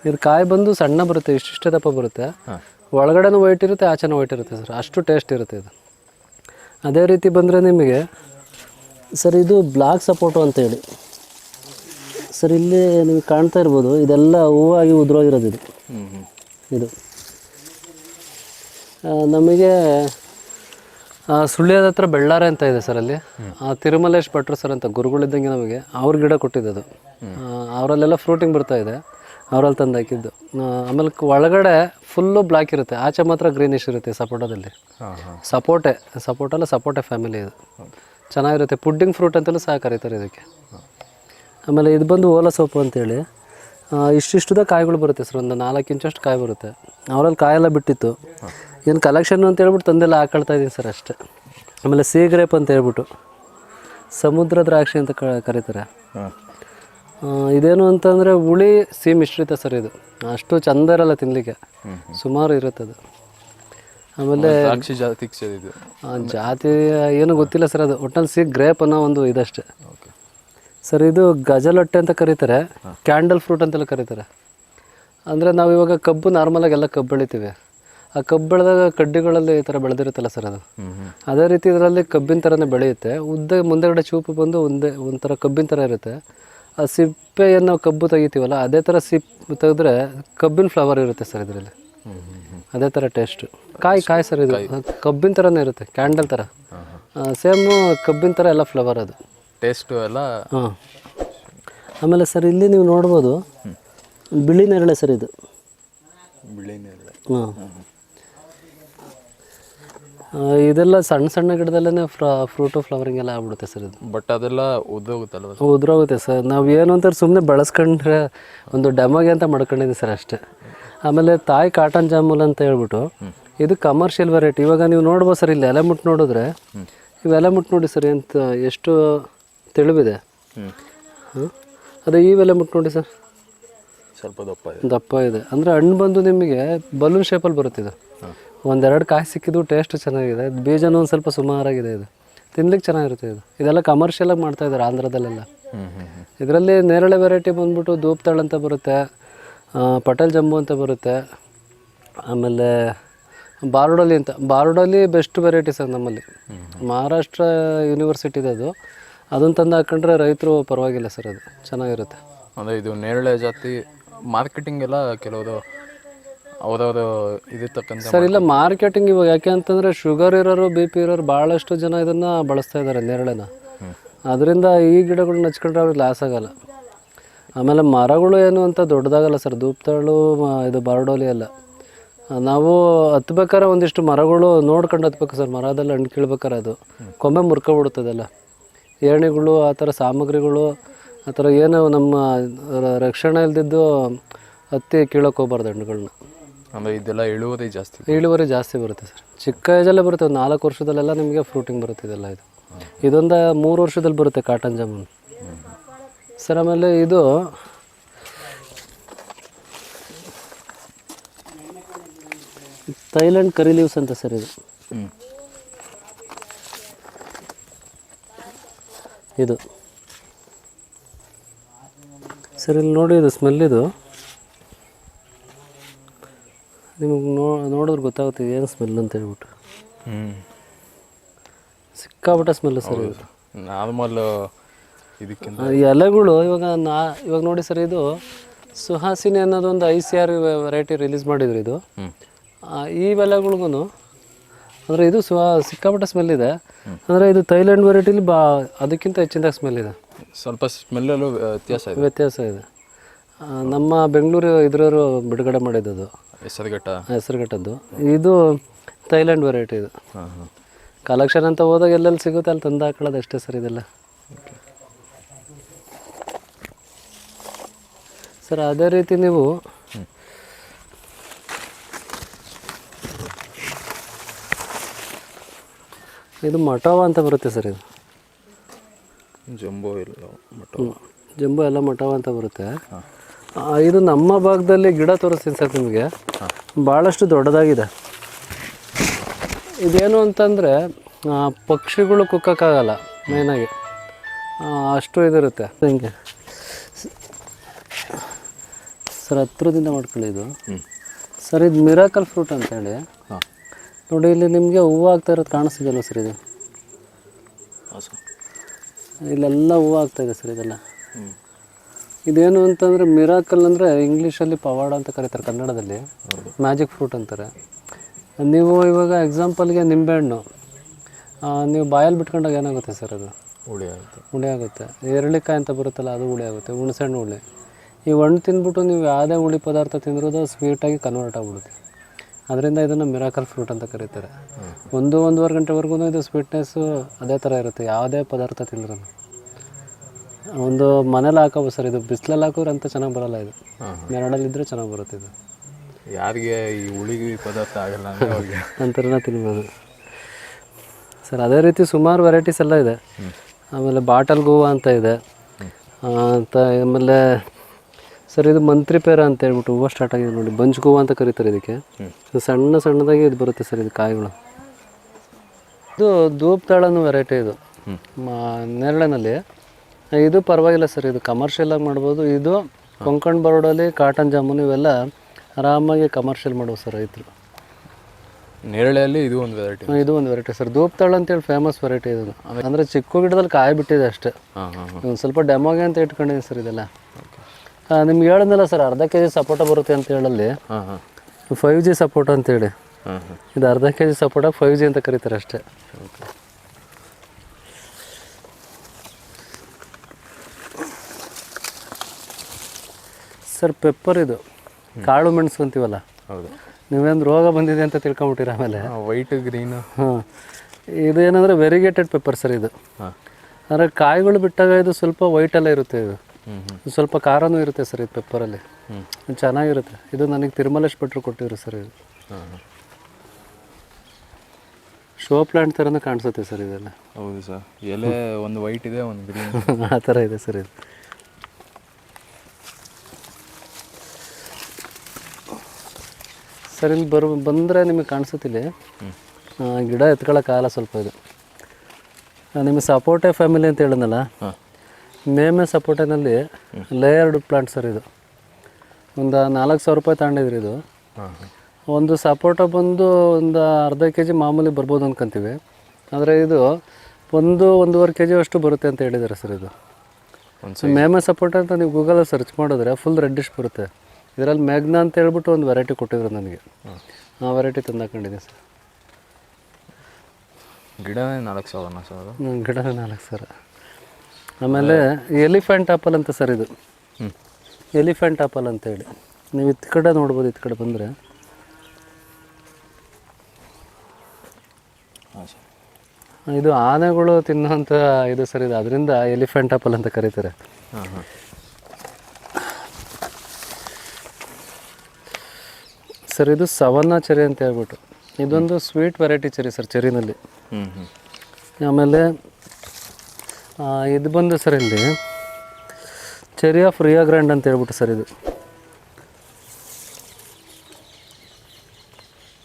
ಇದು ಕಾಯಿ ಬಂದು ಸಣ್ಣ ಬರುತ್ತೆ ಇಷ್ಟಿಷ್ಟೇ ದಪ್ಪ ಬರುತ್ತೆ. ಒಳಗಡೆನೂ ವೈಟ್ ಇರುತ್ತೆ ಆಚೆನೂ ವೈಟ್ ಇರುತ್ತೆ ಸರ್. ಅಷ್ಟು ಟೇಸ್ಟ್ ಇರುತ್ತೆ ಇದು. ಅದೇ ರೀತಿ ಬಂದರೆ ನಿಮಗೆ ಸರ್ ಇದು ಬ್ಲಾಕ್ ಸಪೋಟೋ ಅಂತೇಳಿ ಸರ್ ಇಲ್ಲಿ ನಿಮಗೆ ಕಾಣ್ತಾ ಇರ್ಬೋದು ಇದೆಲ್ಲ ಹೂವಾಗಿ ಉದುರೋಗಿರೋದು ಇದು. ಇದು. ನಮಗೆ ಸುಳ್ಯದ ಹತ್ರ ಬೆಳ್ಳಾರೆ ಅಂತ ಇದೆ ಸರ್ ಅಲ್ಲಿ. ತಿರುಮಲೇಶ್ ಭಟ್ರು ಸರ್ ಅಂತ ಗುರುಗಳಿದ್ದಂಗೆ ನಮಗೆ ಅವ್ರ ಗಿಡ ಕೊಟ್ಟಿದ್ದು ಅವರಲ್ಲೆಲ್ಲ ಫ್ರೂಟಿಂಗ್ ಬರ್ತಾ ಇದೆ. ಅವರಲ್ಲಿ ತಂದು ಹಾಕಿದ್ದು ಆಮೇಲೆ ಒಳಗಡೆ ಫುಲ್ಲು ಬ್ಲ್ಯಾಕ್ ಇರುತ್ತೆ. ಆಚೆ ಮಾತ್ರ ಗ್ರೀನಿಶ್ ಇರುತ್ತೆ ಸಪೋಟದಲ್ಲಿ. ಸಪೋಟೆ ಸಪೋಟಲ್ಲ ಸಪೋಟೆ ಫ್ಯಾಮಿಲಿ ಇದು. ಚೆನ್ನಾಗಿರುತ್ತೆ. ಪುಡ್ಡಿಂಗ್ ಫ್ರೂಟ್ ಅಂತಲೂ ಸಹ ಕರೀತಾರೆ ಇದಕ್ಕೆ. ಆಮೇಲೆ ಇದು ಬಂದು ಓಲ ಸೊಪ್ಪು ಅಂತೇಳಿ. ಇಷ್ಟಿಷ್ಟುದ ಕಾಯಿಗಳು ಬರುತ್ತೆ ಸರ್. ಒಂದು ನಾಲ್ಕು ಇಂಚಷ್ಟು ಕಾಯಿ ಬರುತ್ತೆ. ಅವರಲ್ಲಿ ಕಾಯೆಲ್ಲ ಬಿಟ್ಟಿತ್ತು. ಏನು ಕಲೆಕ್ಷನ್ ಅಂತ ಹೇಳ್ಬಿಟ್ಟು ತಂದೆಲ್ಲ ಹಾಕೊಳ್ತಾ ಇದ್ದೀನಿ ಸರ್ ಅಷ್ಟೇ. ಆಮೇಲೆ ಸೀ ಗ್ರೇಪ್ ಅಂತ ಹೇಳ್ಬಿಟ್ಟು ಸಮುದ್ರ ದ್ರಾಕ್ಷಿ ಅಂತ ಕ ಕರೀತಾರೆ. ಇದೇನು ಅಂತಂದರೆ ಹುಳಿ ಸಿ ಮಿಶ್ರಿತ ಸರ್ ಇದು. ಅಷ್ಟು ಚಂದ ಇರಲ್ಲ ತಿನ್ನಲಿಕ್ಕೆ ಸುಮಾರು ಇರುತ್ತೆ ಅದು. ಆಮೇಲೆ ಜಾತಿ ಏನು ಗೊತ್ತಿಲ್ಲ ಸರ್ ಅದು. ಒಟ್ಟಲ್ಲಿ ಸಿ ಗ್ರೇಪ್ ಅನ್ನೋ ಒಂದು ಇದಷ್ಟೇ. ಸರ್ ಇದು ಗಜಲೊಟ್ಟೆ ಅಂತ ಕರೀತಾರೆ. ಕ್ಯಾಂಡಲ್ ಫ್ರೂಟ್ ಅಂತೆಲ್ಲ ಕರೀತಾರೆ. ಅಂದರೆ ನಾವು ಇವಾಗ ಕಬ್ಬು ನಾರ್ಮಲಾಗಿ ಎಲ್ಲ ಕಬ್ಬು ಬೆಳಿತೀವಿ. ಆ ಕಬ್ಬು ಬೆಳೆದಾಗ ಕಡ್ಡಿಗಳಲ್ಲಿ ಈ ಥರ ಬೆಳೆದಿರುತ್ತಲ್ಲ ಸರ್ ಅದು? ಅದೇ ರೀತಿ ಇದರಲ್ಲಿ ಕಬ್ಬಿನ ಥರನೇ ಬೆಳೆಯುತ್ತೆ. ಉದ್ದ ಮುಂದೆಗಡೆ ಚೂಪು ಬಂದು ಒಂದೇ ಒಂಥರ ಕಬ್ಬಿನ ಥರ ಇರುತ್ತೆ. ಆ ಸಿಪ್ಪೆಯನ್ನು ನಾವು ಕಬ್ಬು ತೆಗಿತೀವಲ್ಲ ಅದೇ ಥರ ಸಿಪ್ ತೆಗೆದ್ರೆ ಕಬ್ಬಿನ ಫ್ಲವರ್ ಇರುತ್ತೆ ಸರ್ ಇದರಲ್ಲಿ. ಅದೇ ಥರ ಟೇಸ್ಟು. ಕಾಯಿ ಕಾಯಿ ಸರ್ ಇದು. ಕಬ್ಬಿನ ಥರನೇ ಇರುತ್ತೆ ಕ್ಯಾಂಡಲ್ ಥರ ಸೇಮು ಕಬ್ಬಿನ ಥರ ಎಲ್ಲ ಫ್ಲವರ್ ಅದು. ಟೇಸ್ಟು ಎಲ್ಲ ಹಾಂ. ಆಮೇಲೆ ಸರ್ ಇಲ್ಲಿ ನೀವು ನೋಡ್ಬೋದು ಬಿಳಿ ನೇರಳೆ ಸರ್ ಇದು. ಬಿಳಿ ನೇರಳೆ. ಹಾಂ. ಇದೆಲ್ಲ ಸಣ್ಣ ಸಣ್ಣ ಗಿಡದಲ್ಲೇ ಫ್ರ ಫ್ರೂಟು ಫ್ಲವರಿಂಗ್ ಎಲ್ಲ ಆಗ್ಬಿಡುತ್ತೆ ಸರ್ ಇದು. ಬಟ್ ಅದೆಲ್ಲ ಉದ್ರೋಗುತ್ತಲ್ಲ ಉದ್ರೋಗುತ್ತೆ ಸರ್ ನಾವು ಏನು ಅಂತಾರೆ ಸುಮ್ಮನೆ ಬೆಳೆಸ್ಕೊಂಡ್ರೆ ಒಂದು ಡೆಮೋಗೆ ಅಂತ ಮಾಡ್ಕೊಂಡಿದ್ದೀವಿ ಸರ್ ಅಷ್ಟೇ. ಆಮೇಲೆ ತಾಯಿ ಕಾಟನ್ ಜಾಮೂಲ್ ಅಂತ ಹೇಳ್ಬಿಟ್ಟು ಇದು ಕಮರ್ಷಿಯಲ್ ವೆರೈಟಿ ಇವಾಗ ನೀವು ನೋಡ್ಬೋದು ಸರ್ ಇಲ್ಲಿ ಎಲೆ ಮುಟ್ಟು ನೋಡಿದ್ರೆ ಇವು ಎಲೆ ಮುಟ್ಟು ನೋಡಿ ಸರ್ ಎಂತ ಎಷ್ಟು ತೆಳುವಿದೆ? ಹ್ಞೂ ಅದೇ ಈ ಎಲೆ ಮುಟ್ಟು ನೋಡಿ ಸರ್ ಸ್ವಲ್ಪ ದಪ್ಪ ಇದೆ. ದಪ್ಪ ಇದೆ. ಅಂದರೆ ಹಣ್ಣು ಬಂದು ನಿಮಗೆ ಬಲೂನ್ ಶೇಪಲ್ಲಿ ಬರುತ್ತೆ ಇದು ಒಂದೆರಡು ಕಾಯಿ ಸಿಕ್ಕಿದ್ದು ಟೇಸ್ಟ್ ಚೆನ್ನಾಗಿದೆ. ಬೀಜನೂ ಒಂದು ಸ್ವಲ್ಪ ಸುಮಾರಾಗಿದೆ ಇದು. ತಿನ್ಲಿಕ್ಕೆ ಚೆನ್ನಾಗಿರುತ್ತೆ ಇದು. ಇದೆಲ್ಲ ಕಮರ್ಷಿಯಲಾಗಿ ಮಾಡ್ತಾ ಇದ್ದಾರೆ ಆಂಧ್ರದಲ್ಲೆಲ್ಲ. ಇದರಲ್ಲಿ ನೇರಳೆ ವೆರೈಟಿ ಬಂದ್ಬಿಟ್ಟು ದೂಪ್ತಾಳ್ ಅಂತ ಬರುತ್ತೆ ಪಟೇಲ್ ಜಂಬು ಅಂತ ಬರುತ್ತೆ, ಆಮೇಲೆ ಬಾರುಡಲಿ ಅಂತ. ಬಾರುಡಲಿ ಬೆಸ್ಟ್ ವೆರೈಟಿ ಸರ್ ನಮ್ಮಲ್ಲಿ. ಮಹಾರಾಷ್ಟ್ರ ಯೂನಿವರ್ಸಿಟಿದು ಅದು. ಅದನ್ನು ತಂದು ಹಾಕೊಂಡ್ರೆ ರೈತರು ಪರವಾಗಿಲ್ಲ ಸರ್ ಅದು. ಚೆನ್ನಾಗಿರುತ್ತೆ. ಅಂದರೆ ಇದು ನೇರಳೆ ಜಾತಿ ಮಾರ್ಕೆಟಿಂಗ್ ಎಲ್ಲ ಕೆಲವರು ಅವ್ರವ್ರ ಇದು ತಕ್ಕಂತ ಸರ್ ಇಲ್ಲ ಮಾರ್ಕೆಟಿಂಗ್ ಇವಾಗ ಯಾಕೆ ಅಂತಂದರೆ ಶುಗರ್ ಇರೋರು ಬಿ ಪಿ ಇರೋರು ಭಾಳಷ್ಟು ಜನ ಇದನ್ನು ಬಳಸ್ತಾ ಇದ್ದಾರೆ ನೇರಳೆನ. ಅದರಿಂದ ಈ ಗಿಡಗಳನ್ನ ಹಚ್ಕೊಂಡ್ರೆ ಅವ್ರಿಗೆ ಲಾಸ್ ಆಗಲ್ಲ. ಆಮೇಲೆ ಮರಗಳು ಏನು ಅಂತ ದೊಡ್ಡದಾಗಲ್ಲ ಸರ್ ಧೂಪ್ತಾಳು ಮ- ಇದು ಬಾರ್ಡೋಲಿ ಎಲ್ಲ. ನಾವು ಹತ್ಬೇಕಾರೆ ಒಂದಿಷ್ಟು ಮರಗಳು ನೋಡ್ಕೊಂಡು ಹತ್ಬೇಕು ಸರ್ ಮರದಲ್ಲಿ ಹಣ್ಣು ಕೀಳ್ಬೇಕಾರೆ ಅದು. ಕೊಂಬೆ ಮುರ್ಕೊಬಿಡ್ತದಲ್ಲ ಏಣಿಗಳು ಆ ಥರ ಸಾಮಗ್ರಿಗಳು ಆ ಥರ ಏನು ನಮ್ಮ ರಕ್ಷಣೆ ಇಲ್ದಿದ್ದು ಹತ್ತಿ ಕೀಳಕ್ಕೆ ಹೋಗ್ಬಾರ್ದು ಹಣ್ಣುಗಳನ್ನ ಅಂದರೆ ಇದೆಲ್ಲ ಇಳುವರಿ ಜಾಸ್ತಿ ಇಳುವರಿ ಜಾಸ್ತಿ ಬರುತ್ತೆ ಸರ್. ಚಿಕ್ಕ ಏಜಲ್ಲೇ ಬರುತ್ತೆ ಒಂದು ನಾಲ್ಕು ವರ್ಷದಲ್ಲೆಲ್ಲ ನಿಮಗೆ ಫ್ರೂಟಿಂಗ್ ಬರುತ್ತೆ ಇದೆಲ್ಲ ಇದು. ಇದೊಂದು ಮೂರು ವರ್ಷದಲ್ಲಿ ಬರುತ್ತೆ ಕಾಟನ್ ಜಾಮೂನ್. ಸರ್ ಆಮೇಲೆ ಇದು ಥೈಲ್ಯಾಂಡ್ ಕರಿ ಲೀವ್ಸ್ ಅಂತ ಸರ್ ಇದು. ಇದು. ಸರ್ ಇಲ್ಲಿ ನೋಡಿ ಇದು ಸ್ಮೆಲ್ ಇದು. ನಿಮಗೆ ನೋ ನೋಡಿದ್ರೆ ಗೊತ್ತಾಗುತ್ತೆ ಏನು ಸ್ಮೆಲ್ ಅಂತ ಹೇಳ್ಬಿಟ್ಟು. ಹ್ಞೂ ಸಿಕ್ಕಾಬಿಟ್ಟ ಸ್ಮೆಲ್ ಸರ್ ಇದು. ನಾರ್ಮಲ್ ಇದಕ್ಕಿಂತ ಈ ಎಲೆಗಳು ಇವಾಗ ನಾ ಇವಾಗ ನೋಡಿ ಸರ್ ಇದು ಸುಹಾಸಿನಿ ಅನ್ನೋದೊಂದು I C R variety release ಮಾಡಿದ್ರು ಇದು. ಆ, ಈ ಎಲೆಗಳಿಗೂ ಅಂದರೆ ಇದು ಸುಹಾ ಸಿಕ್ಕಾಪಟ್ಟೆ ಸ್ಮೆಲ್ ಇದೆ. ಅಂದರೆ ಇದು ಥೈಲ್ಯಾಂಡ್ ವೆರೈಟಿಲಿ ಬಾ ಅದಕ್ಕಿಂತ ಹೆಚ್ಚಿನ ಸ್ಮೆಲ್ ಇದೆ. ಸ್ವಲ್ಪ ಸ್ಮೆಲ್ಲಲ್ಲೂ ವ್ಯತ್ಯಾಸ ಇದೆ. ವ್ಯತ್ಯಾಸ ಇದೆ. ನಮ್ಮ ಬೆಂಗಳೂರು ಇದ್ರವರು ಬಿಡುಗಡೆ ಮಾಡಿದ್ದು ಹೆಸರುಘಟ್ಟ? ಹೆಸರುಘಟ್ಟದ್ದು. ಇದು ಥೈಲ್ಯಾಂಡ್ ವೆರೈಟಿ ಇದು. ಕಲೆಕ್ಷನ್ ಅಂತ ಹೋದಾಗ ಎಲ್ಲೆಲ್ಲಿ ಸಿಗುತ್ತೆ ಅಲ್ಲಿ ತಂದು ಹಾಕೊಳ್ಳೋದು ಅಷ್ಟೇ ಸರ್ ಇದೆಲ್ಲ. ಸರ್ ಅದೇ ರೀತಿ ನೀವು ಇದು ಮಟೋವ ಅಂತ ಬರುತ್ತೆ ಸರ್ ಇದು. ಜಂಬೋ ಇಲ್ಲ ಮಟೋ ಜಂಬೋ ಎಲ್ಲ ಮಟೋವಾ ಅಂತ ಬರುತ್ತೆ. ಇದು ನಮ್ಮ ಭಾಗದಲ್ಲಿ ಗಿಡ ತೋರಿಸ್ತೀನಿ ಸರ್ ನಿಮಗೆ. ಭಾಳಷ್ಟು ದೊಡ್ಡದಾಗಿದೆ. ಇದೇನು ಅಂತಂದರೆ ಪಕ್ಷಿಗಳು ಕುಕ್ಕಕ್ಕಾಗಲ್ಲ ಮೇಯ್ನಾಗಿ. ಅಷ್ಟು ಇದಿರುತ್ತೆ. ಹಿಂಗೆ. ಸರ್ ಹತ್ರದಿಂದ ಮಾಡ್ಕೊಳ್ಳಿ ಇದು. ಹ್ಞೂ ಸರ್ ಇದು ಮಿರಾಕಲ್ ಫ್ರೂಟ್ ಅಂತೇಳಿ. ನೋಡಿ ಇಲ್ಲಿ ನಿಮಗೆ ಹೂವು ಆಗ್ತಾ ಇರೋದು ಕಾಣಿಸ್ತಿದೆಯಲ್ಲ ಸರ್ ಇದು? ಇಲ್ಲೆಲ್ಲ ಹೂವು ಆಗ್ತಾಯಿದೆ ಇದೆ ಸರ್ ಇದೆಲ್ಲ. ಹ್ಞೂ ಇದೇನು ಅಂತಂದರೆ ಮಿರಾಕಲ್ ಅಂದರೆ ಇಂಗ್ಲೀಷಲ್ಲಿ ಪವಾಡ ಅಂತ ಕರೀತಾರೆ ಕನ್ನಡದಲ್ಲಿ. ಮ್ಯಾಜಿಕ್ ಫ್ರೂಟ್ ಅಂತಾರೆ. ನೀವು ಇವಾಗ ಎಕ್ಸಾಂಪಲ್ಗೆ ನಿಂಬೆಹಣ್ಣು. ನೀವು ಬಾಯಲ್ಲಿ ಬಿಟ್ಕೊಂಡಾಗ ಏನಾಗುತ್ತೆ ಸರ್ ಅದು? ಹುಳಿ ಆಗುತ್ತೆ. ಹುಳಿ ಆಗುತ್ತೆ. ಎರಳಿಕಾಯಿ ಅಂತ ಬರುತ್ತಲ್ಲ ಅದು ಹುಳಿ ಆಗುತ್ತೆ ಹುಣಸೆಹಣ್ಣು ಹುಳಿ. ಈ ಹಣ್ಣು ತಿಂದ್ಬಿಟ್ಟು ನೀವು ಯಾವುದೇ ಹುಳಿ ಪದಾರ್ಥ ತಿಂದ್ರೂ ಅದು ಸ್ವೀಟಾಗಿ ಕನ್ವರ್ಟ್ ಆಗ್ಬಿಡುತ್ತೆ. ಅದರಿಂದ ಇದನ್ನು ಮಿರಾಕಲ್ ಫ್ರೂಟ್ ಅಂತ ಕರೀತಾರೆ. ಒಂದು ಒಂದೂವರೆ ಗಂಟೆವರೆಗೂ ಇದು ಸ್ವೀಟ್ನೆಸ್ಸು ಅದೇ ಥರ ಇರುತ್ತೆ ಯಾವುದೇ ಪದಾರ್ಥ ತಿಂದ್ರೂ ಒಂದು ಮನೇಲಿ ಹಾಕೋಬೋದು ಸರ್ ಇದು ಬಿಸಿಲಲ್ಲಿ ಹಾಕಿದ್ರೆ ಅಂತ ಚೆನ್ನಾಗಿ ಬರಲ್ಲ ಇದು. ನೆರಳಲ್ಲಿ ಇದ್ರೆ ಚೆನ್ನಾಗಿ ಬರುತ್ತೆ ಇದು. ಯಾರಿಗೆ ಈ ಹುಳಿಗಿ ಪದಾರ್ಥ ಆಗಲ್ಲ ನಂತರನ ತಿನ್ಬೋದು. ಸರ್ ಅದೇ ರೀತಿ ಸುಮಾರು ವೆರೈಟೀಸ್ ಎಲ್ಲ ಇದೆ. ಆಮೇಲೆ ಬಾಟಲ್ ಗೋವಾ ಅಂತ ಇದೆ. ಅಂತ ಆಮೇಲೆ ಸರ್ ಇದು ಮಂತ್ರಿ ಪೇರ ಅಂತ ಹೇಳ್ಬಿಟ್ಟು ಹೂವು ಸ್ಟಾರ್ಟ್ ಆಗಿದೆ ನೋಡಿ. ಬಂಜ್ ಗೋವಾ ಅಂತ ಕರೀತಾರೆ ಇದಕ್ಕೆ. ಇದು ಸಣ್ಣ ಸಣ್ಣದಾಗಿ ಇದು ಬರುತ್ತೆ ಸರ್ ಇದು ಕಾಯಿಗಳು. ಇದು ಧೂಪ್ ತಾಳನ್ನು ವೆರೈಟಿ ಇದು ನೇರಳೆನಲ್ಲಿ. ಇದು ಪರವಾಗಿಲ್ಲ ಸರ್ ಇದು ಕಮರ್ಷಿಯಲ್ ಆಗಿ ಮಾಡ್ಬೋದು. ಇದು ಕೊಂಕಣ್ ಬರೋಡಲ್ಲಿ ಕಾಟನ್ ಜಾಮೂನು ಇವೆಲ್ಲ ಆರಾಮಾಗಿ ಕಮರ್ಷಿಯಲ್ ಮಾಡ್ಬೋದು ಸರ್ ರೈತರು. ನೇರಳೆಯಲ್ಲಿ ಇದು ಒಂದು ವೆರೈಟಿ ಇದು ಒಂದು ವೆರೈಟಿ ಸರ್. ಧೂಪ್ತಾಳ ಅಂತೇಳಿ ಫೇಮಸ್ ವೆರೈಟಿ ಇದು. ಅಂದರೆ ಚಿಕ್ಕ ಗಿಡದಲ್ಲಿ ಕಾಯಿ ಬಿಟ್ಟಿದೆ ಅಷ್ಟೇ. ಹಾಂ ಹಾಂ ಹಾಂ. ಒಂದು ಸ್ವಲ್ಪ ಡೆಮೋಗೆ ಅಂತ ಇಟ್ಕೊಂಡಿದ್ದೀನಿ ಸರ್ ಇದೆಲ್ಲ. ನಿಮ್ಗೆ ಹೇಳಿದ್ನಲ್ಲ ಸರ್ ಅರ್ಧ ಕೆ ಜಿ ಸಪೋಟ ಬರುತ್ತೆ ಅಂತ ಹೇಳಲ್ಲಿ. ಹಾಂ ಹಾಂ. ಫೈವ್ ಜಿ ಸಪೋಟ ಅಂತೇಳಿ ಇದು ಅರ್ಧ K G sapota five G ಅಂತ ಕರೀತಾರೆ ಅಷ್ಟೇ. ಸರ್ ಪೆಪ್ಪರ್ ಇದು. ಕಾಳು ಮೆಣಸು ಅಂತೀವಲ್ಲ? ಹೌದು. ನೀವೇನು ರೋಗ ಬಂದಿದೆ ಅಂತ ತಿಳ್ಕೊಂಬಿಟ್ಟಿರ ಆಮೇಲೆ? ವೈಟ್ ಗ್ರೀನ್ ಹಾಂ. ಇದು ಏನಂದರೆ ವೆರಿಗೇಟೆಡ್ ಪೆಪ್ಪರ್ ಸರ್ ಇದು. ಅಂದರೆ ಕಾಯಿಗಳು ಬಿಟ್ಟಾಗ ಇದು ಸ್ವಲ್ಪ ವೈಟೆಲ್ಲ ಇರುತ್ತೆ ಇದು. ಸ್ವಲ್ಪ ಖಾರನೂ ಇರುತ್ತೆ ಸರ್ ಇದು ಪೆಪ್ಪರಲ್ಲಿ ಚೆನ್ನಾಗಿರುತ್ತೆ. ಇದು ನನಗೆ ತಿರುಮಲೇಶ್ ಭಟ್ರು ಕೊಟ್ಟಿದ್ರು ಸರ್ ಇದು. ಶೋ ಪ್ಲಾಂಟ್ ಥರನೂ ಕಾಣಿಸುತ್ತೆ ಸರ್ ಇದೆಲ್ಲ. ಹೌದು ಸರ್. ಎಲೆ ಒಂದು ವೈಟ್ ಇದೆ ಒಂದು ಗ್ರೀನ್ (laughs) ಆ ಥರ ಇದೆ ಸರ್ ಇದು. ಸರ್ ಇಲ್ಲಿ ಬರು ಬಂದರೆ ನಿಮಗೆ ಕಾಣಿಸುತ್ತಿಲ್ಲ ಗಿಡ ಎತ್ಕೊಳ್ಳೋಕ್ಕಾಗಲ್ಲ ಸ್ವಲ್ಪ ಇದು. ನಿಮಗೆ ಸಪೋಟೆ ಫ್ಯಾಮಿಲಿ ಅಂತ ಹೇಳಿದ್ನಲ್ಲ? ಮೇ ಮೇಮೆ ಸಪೋಟೆನಲ್ಲಿ ಲೇಯರ್ಡ್ ಪ್ಲಾಂಟ್ ಸರ್ ಇದು. ಒಂದು ನಾಲ್ಕು ಸಾವಿರ ರೂಪಾಯಿ ತಗೊಂಡಿದ್ರಿ ಇದು. ಒಂದು ಸಪೋಟ ಬಂದು ಒಂದು ಅರ್ಧ ಕೆ ಜಿ ಮಾಮೂಲಿ ಬರ್ಬೋದು ಅಂದ್ಕೊಂತೀವಿ ಆದರೆ ಇದು ಒಂದು ಒಂದೂವರೆ ಕೆ ಜಿ ಅಷ್ಟು ಬರುತ್ತೆ ಅಂತ ಹೇಳಿದ್ದಾರೆ ಸರ್ ಇದು. ಮೇಮೆ ಸಪೋಟ ಅಂತ ನೀವು ಗೂಗಲಲ್ಲಿ ಸರ್ಚ್ ಮಾಡಿದ್ರೆ ಫುಲ್ ರೆಡ್ಡಿಶ್ ಬರುತ್ತೆ. ಇದರಲ್ಲಿ ಮ್ಯಾಗ್ನ ಅಂತ ಹೇಳ್ಬಿಟ್ಟು ಒಂದು ವೆರೈಟಿ ಕೊಟ್ಟಿದ್ರು ನನಗೆ. ಆ ವೆರೈಟಿ ತಂದಾಕೊಂಡಿದ್ದೀನಿ ಸರ್. ಗಿಡವೇ ನಾಲ್ಕು ಸಾವಿರನ ಸರ್ ಹ್ಞೂ ಗಿಡವೇ ನಾಲ್ಕು ಸಾವಿರ. ಆಮೇಲೆ ಎಲಿಫೆಂಟ್ ಆಪಲ್ ಅಂತ ಸರ್ ಇದು. ಎಲಿಫೆಂಟ್ ಆಪಲ್ ಅಂತೇಳಿ ನೀವು ಇತ್ತ ಕಡೆ ನೋಡ್ಬೋದು ಇತ್ತ ಕಡೆ ಬಂದರೆ. ಇದು ಆನೆಗಳು ತಿನ್ನುವಂಥ ಇದು ಸರ್ ಇದು. ಅದರಿಂದ ಎಲಿಫೆಂಟ್ ಆಪಲ್ ಅಂತ ಕರೀತಾರೆ. ಸರ್ ಇದು ಸವನ್ನ ಚೆರಿ ಅಂತ ಹೇಳ್ಬಿಟ್ಟು. ಇದೊಂದು ಸ್ವೀಟ್ ವೆರೈಟಿ ಚೆರಿ ಸರ್ ಚೆರಿನಲ್ಲಿ ಆಮೇಲೆ ಇದು ಬಂದು ಸರ್ ಇಲ್ಲಿ ಚೆರಿ ಆಫ್ ರಿಯಾ ಗ್ರ್ಯಾಂಡ್ ಅಂತ ಹೇಳ್ಬಿಟ್ಟು ಸರ್ ಇದು.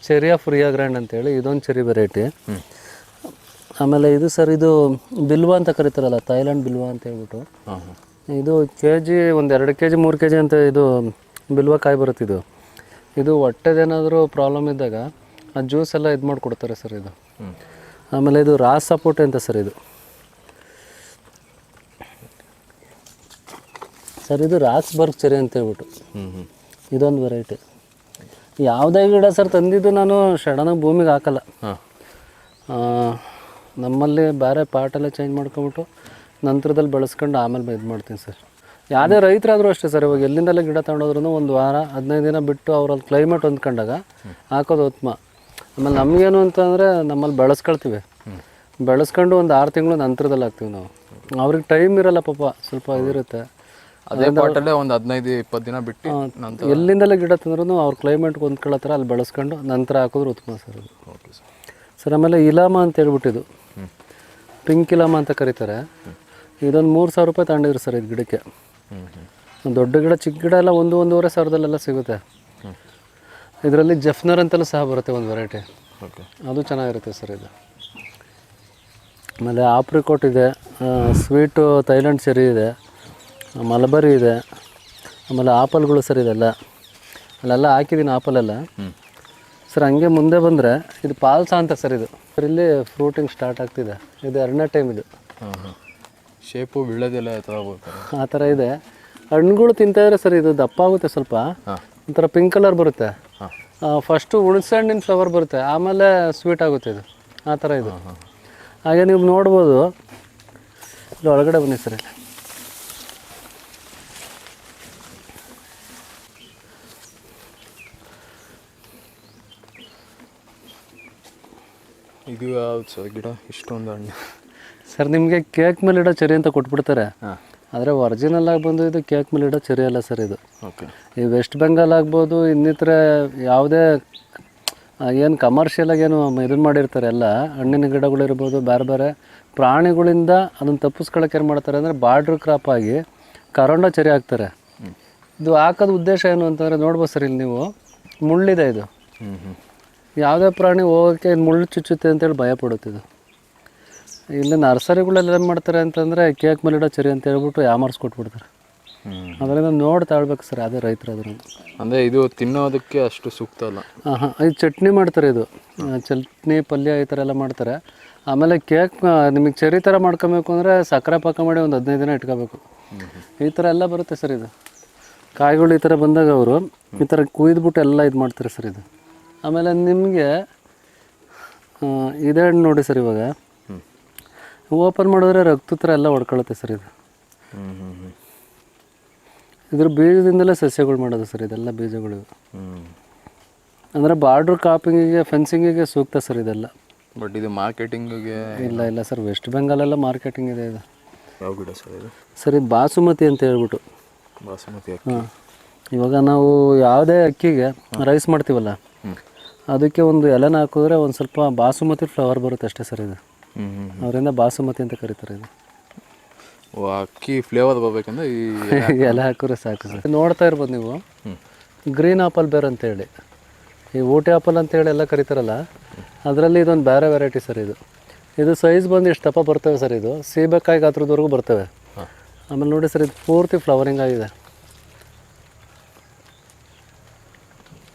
ಚೆರಿ ಆಫ್ ರಿಯಾ ಗ್ರ್ಯಾಂಡ್ ಅಂತೇಳಿ ಇದೊಂದು ಚೆರಿ ವೆರೈಟಿ ಆಮೇಲೆ ಇದು ಸರ್ ಇದು ಬಿಲ್ವಾ ಅಂತ ಕರೀತಾರಲ್ಲ ಥೈಲ್ಯಾಂಡ್ ಬಿಲ್ವಾ ಅಂತ ಹೇಳ್ಬಿಟ್ಟು. ಇದು ಕೆ ಜಿ ಒಂದು ಎರಡು ಕೆ ಜಿ ಮೂರು ಕೆ ಜಿ ಅಂತ ಇದು ಬಿಲ್ವ ಕಾಯಿ ಬರುತ್ತೆ ಇದು ಹೊಟ್ಟೆದೇನಾದರೂ ಪ್ರಾಬ್ಲಮ್ ಇದ್ದಾಗ ಆ ಜ್ಯೂಸ್ ಎಲ್ಲ ಇದು ಮಾಡಿಕೊಡ್ತಾರೆ ಸರ್ ಇದು. ಆಮೇಲೆ ಇದು ರಾಸ್ ಸಪೋರ್ಟ್ ಅಂತ ಸರ್ ಇದು. ಸರ್ ಇದು ರಾಕ್ಸ್ಬರ್ಗ್ ಚೆರಿ ಅಂತ ಹೇಳ್ಬಿಟ್ಟು. ಇದೊಂದು ವೆರೈಟಿ ಯಾವುದೇ ಗಿಡ ಸರ್ ತಂದಿದ್ದು ನಾನು ಸಡನ್ನಾಗಿ ಭೂಮಿಗೆ ಹಾಕಲ್ಲ. ನಮ್ಮಲ್ಲಿ ಬೇರೆ ಪಾಟೆಲ್ಲ ಚೇಂಜ್ ಮಾಡ್ಕೊಂಬಿಟ್ಟು ನಂತರದಲ್ಲಿ ಬೆಳೆಸ್ಕೊಂಡು ಆಮೇಲೆ ಇದು ಮಾಡ್ತೀನಿ ಸರ್. ಯಾವುದೇ ರೈತರಾದರೂ ಅಷ್ಟೇ ಸರ್ ಇವಾಗ ಎಲ್ಲಿಂದಲೇ ಗಿಡ ತಗೊಂಡೋದ್ರೂ ಒಂದು ವಾರ ಹದಿನೈದು ದಿನ ಬಿಟ್ಟು ಅವ್ರಲ್ಲಿ ಕ್ಲೈಮೇಟ್ ಹೊಂದ್ಕೊಂಡಾಗ ಹಾಕೋದು ಉತ್ತಮ. ಆಮೇಲೆ ನಮಗೇನು ಅಂತಂದರೆ ನಮ್ಮಲ್ಲಿ ಬೆಳೆಸ್ಕೊಳ್ತೀವಿ. ಬೆಳೆಸ್ಕೊಂಡು ಒಂದು ಆರು ತಿಂಗಳು ನಂತರದಲ್ಲಿ ಹಾಕ್ತೀವಿ ನಾವು. ಅವ್ರಿಗೆ ಟೈಮ್ ಇರಲ್ಲ ಪಾಪ ಸ್ವಲ್ಪ ಇದಿರುತ್ತೆ. ಅದೇ ಪಾಟಲ್ಲೇ ಒಂದು ಹದಿನೈದು ಇಪ್ಪತ್ತು ದಿನ ಬಿಟ್ಟು ನಂತರ ಎಲ್ಲಿಂದಲೇ ಗಿಡ ತಂದ್ರೂ ಅವ್ರ ಕ್ಲೈಮೇಟ್ ಹೊಂದ್ಕೊಳ್ಳೋ ಥರ ಅಲ್ಲಿ ಬೆಳೆಸ್ಕೊಂಡು ನಂತರ ಹಾಕಿದ್ರೆ ಉತ್ತಮ ಸರ್ ಅದು. ಓಕೆ ಸರ್ ಸರ್ ಆಮೇಲೆ ಇಲಾಮ ಅಂತ ಹೇಳ್ಬಿಟ್ಟಿದ್ದು. ಪಿಂಕ್ ಇಲಾಮ ಅಂತ ಕರೀತಾರೆ. ಇದೊಂದು ಮೂರು ಸಾವಿರ ರೂಪಾಯಿ ತಗೊಂಡಿದ್ರು ಸರ್ ಇದು ಗಿಡಕ್ಕೆ. ದೊಡ್ಡ ಗಿಡ ಚಿಕ್ಕ ಗಿಡ ಎಲ್ಲ ಒಂದು ಒಂದೂವರೆ ಸಾವಿರದಲ್ಲೆಲ್ಲ ಸಿಗುತ್ತೆ. ಇದರಲ್ಲಿ ಜಫ್ನರ್ ಅಂತಲೂ ಸಹ ಬರುತ್ತೆ ಒಂದು ವೆರೈಟಿ ಓಕೆ. ಅದು ಚೆನ್ನಾಗಿರುತ್ತೆ ಸರ್ ಇದು. ಆಮೇಲೆ ಆಪ್ರಿಕೋಟ್ ಇದೆ ಸ್ವೀಟು ಥೈಲ್ಯಾಂಡ್ ಸೆರಿ ಇದೆ ಮಲಬರಿ ಇದೆ ಆಮೇಲೆ ಆಪಲ್ಗಳು ಸರ್ ಇದೆಲ್ಲ. ಅಲ್ಲೆಲ್ಲ ಹಾಕಿದ್ದೀನಿ ಆಪಲೆಲ್ಲ. ಸರ್ ಹಂಗೆ ಮುಂದೆ ಬಂದರೆ ಇದು ಪಾಲ್ಸ ಅಂತ ಸರ್ ಇದು. ಸರ್ ಇಲ್ಲಿ ಫ್ರೂಟಿಂಗ್ ಸ್ಟಾರ್ಟ್ ಆಗ್ತಿದೆ. ಇದು ಎರಡನೇ ಟೈಮ್ ಇದು. ಶೇಪು ಬೀಳೋದೆಲ್ಲ ಥರ ಬರ್ತಾರೆ ಆ ಥರ ಇದೆ. ಹಣ್ಣುಗಳು ತಿಂತಾಯಿದ್ರೆ ಸರ್ ಇದು ದಪ್ಪ ಆಗುತ್ತೆ ಸ್ವಲ್ಪ. ಒಂಥರ ಪಿಂಕ್ ಕಲರ್ ಬರುತ್ತೆ. ಫಸ್ಟು ಹುಣಸೆ ಹಣ್ಣಿನ ಫ್ಲವರ್ ಬರುತ್ತೆ. ಆಮೇಲೆ ಸ್ವೀಟ್ ಆಗುತ್ತೆ ಇದು. ಆ ಥರ ಇದು. ಹಾಗೆ ನೀವು ನೋಡ್ಬೋದು. ಇಲ್ಲಿ ಒಳಗಡೆ ಬನ್ನಿ ಸರ್. ಇಲ್ಲಿ ಇದು ಯಾವ್ದು ಸರ್ ಗಿಡ? ಇಷ್ಟೊಂದು ಹಣ್ಣು. ಸರ್ ನಿಮಗೆ ಕೇಕ್ ಮೇಲೆ ಇಡೋ ಚೆರಿ ಅಂತ ಕೊಟ್ಬಿಡ್ತಾರೆ. ಆದರೆ ಒರಿಜಿನಲ್ ಆಗಿ ಬಂದು ಇದು ಕೇಕ್ ಮೇಲೆ ಇಡೋ ಚೆರಿ ಅಲ್ಲ ಸರ್ ಇದು. ಈ ವೆಸ್ಟ್ ಬೆಂಗಾಲ್ ಆಗ್ಬೋದು ಇನ್ನಿತರ ಯಾವುದೇ ಏನು ಕಮರ್ಷಿಯಲ್ ಆಗಿ ಏನು ಇದನ್ನು ಮಾಡಿರ್ತಾರೆ ಎಲ್ಲ. ಹಣ್ಣಿನ ಗಿಡಗಳಿರ್ಬೋದು ಬೇರೆ ಬೇರೆ ಪ್ರಾಣಿಗಳಿಂದ ಅದನ್ನು ತಪ್ಪಿಸ್ಕೊಳಕ್ಕೆ ಏನು ಮಾಡ್ತಾರೆ ಅಂದರೆ ಬಾರ್ಡ್ರ್ ಕ್ರಾಪ್ ಆಗಿ ಕರೋಂಡ ಚೆರಿ ಹಾಕ್ತಾರೆ. ಇದು ಹಾಕೋದು ಉದ್ದೇಶ ಏನು ಅಂತಂದರೆ ನೋಡ್ಬೋದು ಸರ್ ಇಲ್ಲಿ ನೀವು ಮುಳ್ಳಿದೆ ಇದು. ಯಾವುದೇ ಪ್ರಾಣಿ ಹೋಗೋಕ್ಕೆ ಇದು ಮುಳ್ಳು ಚುಚ್ಚುತ್ತೆ ಅಂತೇಳಿ ಭಯ ಪಡುತ್ತಿದ್ದು ಇಲ್ಲಿ ನರ್ಸರಿಗಳಲ್ಲಿ ಏನು ಮಾಡ್ತಾರೆ ಅಂತಂದರೆ ಕೇಕ್ ಮೇಲಿಡೋ ಚೆರಿ ಅಂತ ಹೇಳ್ಬಿಟ್ಟು ಯಾಮರ್ಸ್ ಕೊಟ್ಬಿಡ್ತಾರೆ. ಅದರಿಂದ ನೋಡಿ ತಾಳ್ಬೇಕು ಸರ್ ಅದೇ ರೈತರು ಅದನ್ನು ಅಂದರೆ ಇದು ತಿನ್ನೋದಕ್ಕೆ ಅಷ್ಟು ಸೂಕ್ತ ಅಲ್ಲ? ಹಾಂ ಹಾಂ ಇದು ಚಟ್ನಿ ಮಾಡ್ತಾರೆ ಇದು. ಚಟ್ನಿ ಪಲ್ಯ ಈ ಥರ ಎಲ್ಲ ಮಾಡ್ತಾರೆ. ಆಮೇಲೆ ಕೇಕ್ ನಿಮಗೆ ಚೆರಿ ಥರ ಮಾಡ್ಕೊಬೇಕು ಅಂದರೆ ಸಕ್ಕರೆ ಪಾಕ ಮಾಡಿ ಒಂದು ಹದಿನೈದು ದಿನ ಇಟ್ಕೋಬೇಕು. ಈ ಥರ ಎಲ್ಲ ಬರುತ್ತೆ ಸರ್ ಇದು. ಕಾಯಿಗಳು ಈ ಥರ ಬಂದಾಗ ಅವರು ಈ ಥರ ಕುಯ್ದುಬಿಟ್ಟು ಎಲ್ಲ ಇದು ಮಾಡ್ತಾರೆ ಸರ್ ಇದು. ಆಮೇಲೆ ನಿಮಗೆ ಇದೇ ನೋಡಿ ಸರ್ ಇವಾಗ. ಓಪನ್ ಮಾಡಿದ್ರೆ ರಕ್ತ ಥರ ಎಲ್ಲ ಹೊಡ್ಕೊಳುತ್ತೆ ಸರ್ ಇದು. ಇದ್ರ ಬೀಜದಿಂದಲೇ ಸಸ್ಯಗಳು ಮಾಡೋದು ಸರ್ ಇದೆಲ್ಲ ಬೀಜಗಳು. ಅಂದರೆ ಬಾರ್ಡ್ರ್ ಕಾಪಿಂಗಿಗೆ ಫೆನ್ಸಿಂಗಿಗೆ ಸೂಕ್ತ ಸರ್ ಇದೆಲ್ಲ. ಬಟ್ ಇದು ಮಾರ್ಕೆಟಿಂಗಿಗೆ ಇಲ್ಲ ಇಲ್ಲ ಸರ್ ವೆಸ್ಟ್ ಬೆಂಗಾಲೆಲ್ಲ ಮಾರ್ಕೆಟಿಂಗ್ ಇದೆ ಇದು. ಯಾವ ಗಿಡ ಸರ್ ಇದು? ಸರ್ ಇದು ಬಾಸುಮತಿ ಅಂತ ಹೇಳ್ಬಿಟ್ಟು. ಬಾಸುಮತಿ ಹಾಂ. ಇವಾಗ ನಾವು ಯಾವುದೇ ಅಕ್ಕಿಗೆ ರೈಸ್ ಮಾಡ್ತೀವಲ್ಲ ಅದಕ್ಕೆ ಒಂದು ಎಲೆನ ಹಾಕಿದ್ರೆ ಒಂದು ಸ್ವಲ್ಪ ಬಾಸುಮತಿ ಫ್ಲವರ್ ಬರುತ್ತೆ ಅಷ್ಟೇ ಸರ್ ಇದು. ಅವರಿಂದ ಬಾಸುಮತಿ ಅಂತ ಕರೀತಾರೆ ಇದು. ಅಕ್ಕಿ ಫ್ಲೇವರ್ ಬರ್ಬೇಕಂದ್ರೆ ಈ (laughs) ಎಲ್ಲ ಹಾಕಿದ್ರೆ ಸಾಕು ಸರ್. ನೋಡ್ತಾ ಇರ್ಬೋದು ನೀವು. ಗ್ರೀನ್ ಆಪಲ್ ಬೇರ್ ಅಂತೇಳಿ ಈ ಊಟಿ ಆಪಲ್ ಅಂತೇಳಿ ಎಲ್ಲ ಕರೀತಾರಲ್ಲ ಅದರಲ್ಲಿ ಇದೊಂದು ಬೇರೆ ವೆರೈಟಿ ಸರ್ ಇದು. ಇದು ಸೈಜ್ ಬಂದು ಇಷ್ಟು ದಪ್ಪ ಬರ್ತವೆ ಸರ್ ಇದು. ಸೀಬೆಕಾಯಿ ಗಾತ್ರದವರೆಗೂ ಬರ್ತವೆ ಆಮೇಲೆ ನೋಡಿ ಸರ್ ಇದು ಪೂರ್ತಿ ಫ್ಲವರಿಂಗ್ ಆಗಿದೆ.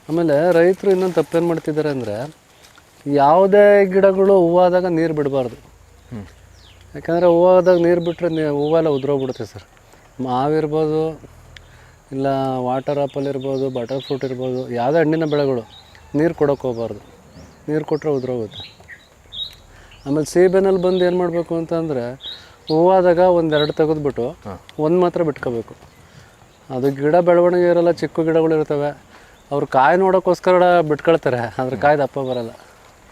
ಆಮೇಲೆ ರೈತರು ಇನ್ನೊಂದು ತಪ್ಪೇನು ಮಾಡ್ತಿದ್ದಾರೆ ಅಂದರೆ ಯಾವುದೇ ಗಿಡಗಳು ಹೂವಾದಾಗ ನೀರು ಬಿಡಬಾರ್ದು. ಯಾಕಂದರೆ ಹೂವಾದಾಗ ನೀರು ಬಿಟ್ಟರೆ ಹೂವೆಲ್ಲ ಉದುರೋಗ್ಬಿಡುತ್ತೆ ಸರ್. ಮಾವಿರ್ಬೋದು ಇಲ್ಲ ವಾಟರ್ ಆಪಲ್ ಇರ್ಬೋದು ಬಟರ್ ಫ್ರೂಟ್ ಇರ್ಬೋದು ಯಾವುದೇ ಹಣ್ಣಿನ ಬೆಳೆಗಳು ನೀರು ಕೊಡೋಕೆ ಹೋಗ್ಬಾರ್ದು. ನೀರು ಕೊಟ್ಟರೆ ಉದುರೋಗುತ್ತೆ. ಆಮೇಲೆ ಸೀಬೆನಲ್ಲಿ ಬಂದು ಏನು ಮಾಡಬೇಕು ಅಂತಂದರೆ ಹೂವಾದಾಗ ಒಂದೆರಡು ತೆಗೆದುಬಿಟ್ಟು ಒಂದು ಮಾತ್ರ ಬಿಟ್ಕೋಬೇಕು. ಅದು ಗಿಡ ಬೆಳವಣಿಗೆ ಇರೋಲ್ಲ ಚಿಕ್ಕ ಗಿಡಗಳು ಇರ್ತವೆ. ಅವ್ರು ಕಾಯಿ ನೋಡೋಕ್ಕೋಸ್ಕರ ಬಿಟ್ಕೊಳ್ತಾರೆ ಅದ್ರ ಕಾಯಿ ದಪ್ಪ ಬರಲ್ಲ.